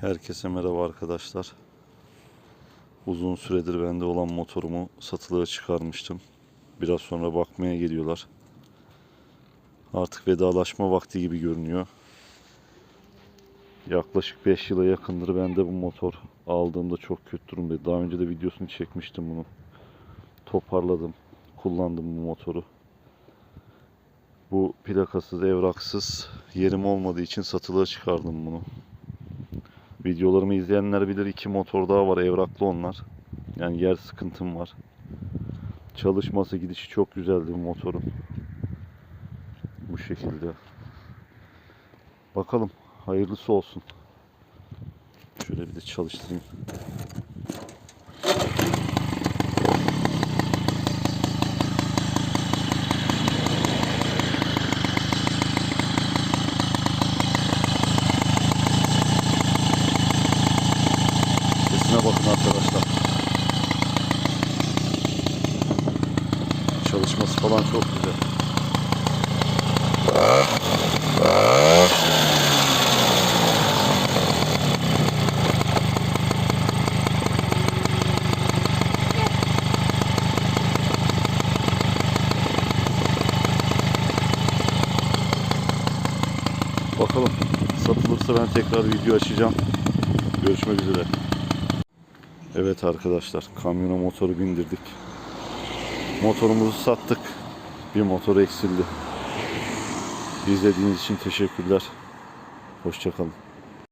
Herkese merhaba arkadaşlar. Uzun süredir bende olan motorumu satılığa çıkarmıştım. Biraz sonra bakmaya geliyorlar. Artık vedalaşma vakti gibi görünüyor. Yaklaşık 5 yıla yakındır bende bu motor. Aldığımda çok kötü durumdaydı. Daha önce de videosunu çekmiştim bunu. Toparladım. Kullandım bu motoru. Bu plakasız, evraksız yerim olmadığı için satılığa çıkardım bunu. Videolarımı izleyenler bilir iki motor daha var evraklı onlar. Yani yer sıkıntım var. Çalışması gidişi çok güzeldi bu motorun. Bu şekilde. Bakalım hayırlısı olsun. Şöyle bir de çalıştırayım. Bakın arkadaşlar. Çalışması falan çok güzel. Bakalım satılırsa ben tekrar video açacağım. Görüşmek üzere. Evet arkadaşlar kamyona motoru bindirdik. Motorumuzu sattık. Bir motor eksildi. İzlediğiniz için teşekkürler. Hoşçakalın.